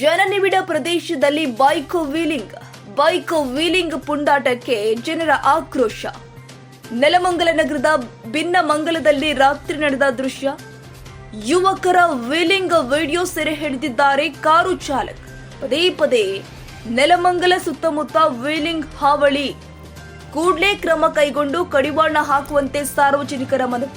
ಜನನಿಬಿಡ ಪ್ರದೇಶದಲ್ಲಿ bike wheeling bike wheeling ಪುಂಡಾಟಕ್ಕೆ ಜನರ ಆಕ್ರೋಶ. ನೆಲಮಂಗಲ ನಗರದ ಭಿನ್ನಮಂಗಲದಲ್ಲಿ ರಾತ್ರಿ ನಡೆದ ದೃಶ್ಯ. ಯುವಕರ ವೀಲಿಂಗ್ ವಿಡಿಯೋ ಸೆರೆ ಹಿಡಿದಿದ್ದಾರೆ ಕಾರು ಚಾಲಕ್. ಪದೇ ಪದೇ ನೆಲಮಂಗಲ ಸುತ್ತಮುತ್ತ ವೀಲಿಂಗ್ ಹಾವಳಿ. ಕೂಡಲೇ ಕ್ರಮ ಕೈಗೊಂಡು ಕಡಿವಾಣ ಹಾಕುವಂತೆ ಸಾರ್ವಜನಿಕರ ಮನವಿ.